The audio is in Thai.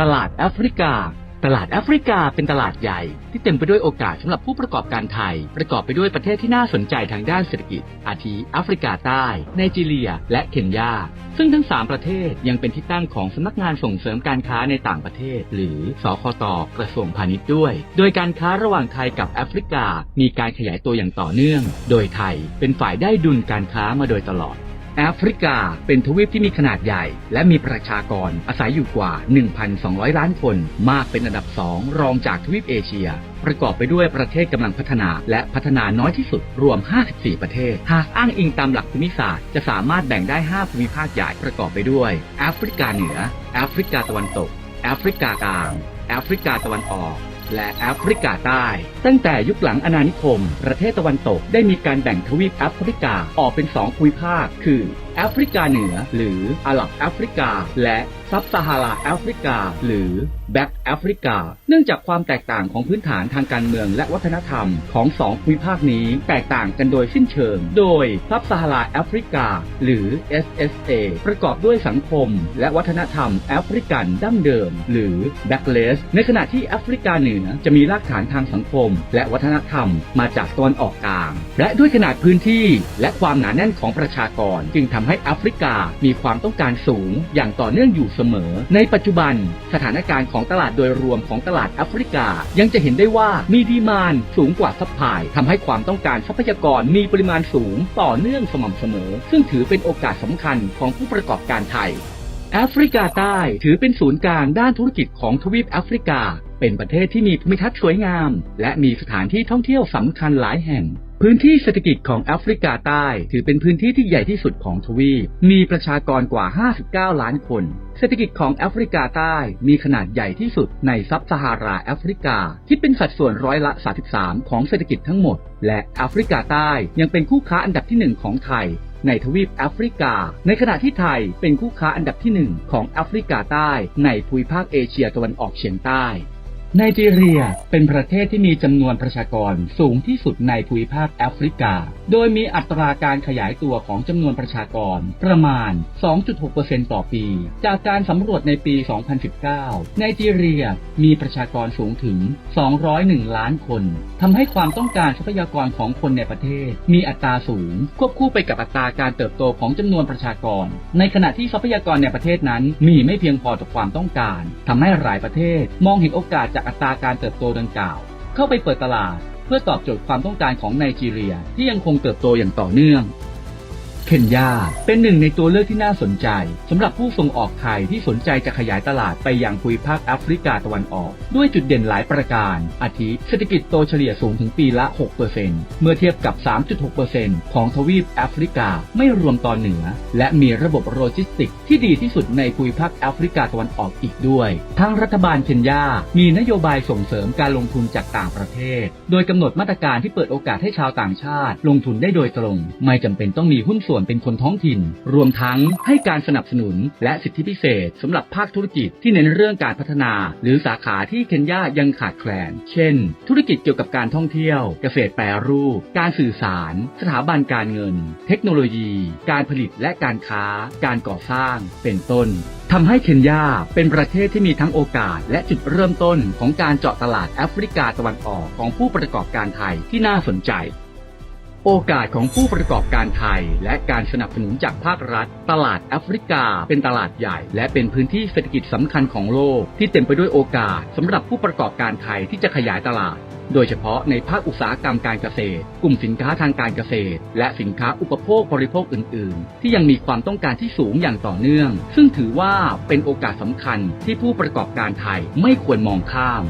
ตลาดแอฟริกา ตลาดแอฟริกาเป็นตลาดใหญ่ ที่เต็มไปด้วยโอกาสสำหรับผู้ประกอบการไทย ประกอบไปด้วยประเทศที่น่าสนใจทางด้านเศรษฐกิจ อาทิแอฟริกาใต้ไนจีเรีย และเคนยา ซึ่งทั้ง 3 ประเทศยังเป็นที่ตั้งของสำนักงานส่งเสริมการค้าในต่างประเทศ หรือสคตกระทรวงพาณิชย์ด้วย โดยการค้าระหว่างไทยกับแอฟริกา มีการขยายตัวอย่างต่อเนื่อง โดยไทยเป็นฝ่ายได้ดุลการค้ามาโดยตลอด แอฟริกาเป็นทวีปที่มีขนาดใหญ่ และมีประชากรอาศัยอยู่กว่า 1,200 ล้านคน มากเป็นอันดับสองรองจากทวีปเอเชีย ประกอบไปด้วยประเทศกำลังพัฒนา และพัฒนาน้อยที่สุดรวม 54 ประเทศ หากอ้างอิงตามหลักภูมิศาสตร์จะสามารถแบ่งได้ 5 ภูมิภาคใหญ่ประกอบไปด้วยแอฟริกาเหนือแอฟริกาตะวันตกแอฟริกากลางแอฟริกาตะวันออก และแอฟริกาใต้ ตั้งแต่ยุคหลังอาณานิคม ประเทศตะวันตกได้มีการแบ่งทวีปแอฟริกาออกเป็นสองภูมิภาค คือ แอฟริกาเหนือ หรืออาหรับแอฟริกา และซับซาฮาราแอฟริกา หรือแบ็กแอฟริกา เนื่องจากความแตกต่างของพื้นฐานทางการเมืองและวัฒนธรรมของสองภูมิภาคนี้ แตกต่างกันโดยสิ้นเชิง โดยซับซาฮาราแอฟริกา หรือ SSA ประกอบด้วยสังคม และวัฒนธรรมแอฟริกันดั้งเดิม หรือ Backless ในขณะที่แอฟริกาเหนือจะมีรากฐานทางสังคม และวัฒนธรรมมาจากตะวันออกกลาง และด้วยขนาดพื้นที่และความหนาแน่นของประชากรจึงทำให้แอฟริกามีความต้องการสูงอย่างต่อเนื่องอยู่เสมอ ในปัจจุบัน สถานการณ์ของตลาดโดยรวมของตลาดแอฟริกา ยังจะเห็นได้ว่ามีดีมานสูงกว่าซัพพลายทำให้ความต้องการทรัพยากรมีปริมาณสูงต่อเนื่องสม่ำเสมอ ซึ่งถือเป็นโอกาสสำคัญของผู้ประกอบการไทยแอฟริกาใต้ถือเป็นศูนย์กลางด้านธุรกิจของทวีปแอฟริกา เป็นประเทศที่มีภูมิทัศน์สวยงาม และมีสถานที่ท่องเที่ยวสำคัญหลายแห่ง พื้นที่เศรษฐกิจของแอฟริกาใต้ ถือเป็นพื้นที่ที่ใหญ่ที่สุดของทวีป มีประชากรกว่า 59 ล้านคน เศรษฐกิจของแอฟริกาใต้มีขนาดใหญ่ที่สุดในซับซาฮาราแอฟริกา คิดเป็นสัดส่วนร้อยละ 33 ของเศรษฐกิจทั้งหมด และแอฟริกาใต้ยังเป็นคู่ค้าอันดับที่หนึ่งของไทยในทวีปแอฟริกา ในขณะที่ไทยเป็นคู่ค้าอันดับที่หนึ่งของแอฟริกาใต้ ในภูมิภาคเอเชียตะวันออกเฉียงใต้ ไนจีเรียเป็นประเทศที่มีจำนวนประชากรสูงที่สุดในภูมิภาคแอฟริกา โดยมีอัตราการขยายตัวของจำนวนประชากรประมาณ 2.6%ต่อปี จากการสำรวจในปี 2019 ไนจีเรียมีประชากรสูงถึง 201 ล้านคน ทำให้ความต้องการทรัพยากรของคนในประเทศ มีอัตราสูง ควบคู่ไปกับอัตราการเติบโตของจำนวนประชากร ในขณะที่ทรัพยากรในประเทศนั้นมีไม่เพียงพอต่อความต้องการทำให้หลายประเทศมองเห็นโอกาสจากอัตราการเติบโตดังกล่าว เข้าไปเปิดตลาด เพื่อตอบโจทย์ความต้องการของไนจีเรีย ที่ยังคงเติบโตอย่างต่อเนื่อง เคนยาเป็นหนึ่งในตัวเลือกที่น่าสนใจสำหรับผู้ส่งออกไทยที่สนใจจะขยายตลาดไปยังภูมิภาคแอฟริกาตะวันออก ด้วยจุดเด่นหลายประการ อาทิเศรษฐกิจโตเฉลี่ยสูงถึงปีละ 6%เมื่อเทียบกับ 3.6%ของทวีปแอฟริกาไม่รวมตอนเหนือ และมีระบบโลจิสติกส์ที่ดีที่สุดในภูมิภาคแอฟริกาตะวันออกอีกด้วยทางรัฐบาลเคนยา มีนโยบายส่งเสริมการลงทุนจากต่างประเทศ โดยกำหนดมาตรการที่เปิดโอกาสให้ชาวต่างชาติ ลงทุนได้โดยตรง ไม่จำเป็นต้องมีหุ้นส่วนเป็นคนท้องถิ่น รวมทั้งให้การสนับสนุนและสิทธิพิเศษสำหรับภาคธุรกิจที่เน้นเรื่องการพัฒนา หรือสาขาที่เคนยายังขาดแคลน เช่น ธุรกิจเกี่ยวกับการท่องเที่ยว เกษตรแปรรูป การสื่อสาร สถาบันการเงิน เทคโนโลยี การผลิตและการค้า การก่อสร้าง เป็นต้นทำให้เคนยาเป็นประเทศที่มีทั้งโอกาส และจุดเริ่มต้นของการเจาะตลาดแอฟริกาตะวันออกของผู้ประกอบการไทยที่น่าสนใจ โอกาสของผู้ประกอบการไทย และการสนับสนุนจากภาครัฐ ตลาดแอฟริกา เป็นตลาดใหญ่ และเป็นพื้นที่เศรษฐกิจสำคัญของโลก ที่เต็มไปด้วยโอกาสสำหรับผู้ประกอบการไทยที่จะขยายตลาด โดยเฉพาะในภาคอุตสาหกรรมการเกษตร กลุ่มสินค้าทางการเกษตร และสินค้าอุปโภคบริโภคอื่น ๆ ที่ยังมีความต้องการที่สูงอย่างต่อเนื่อง ซึ่งถือว่าเป็นโอกาสสำคัญที่ผู้ประกอบการไทยไม่ควรมองข้าม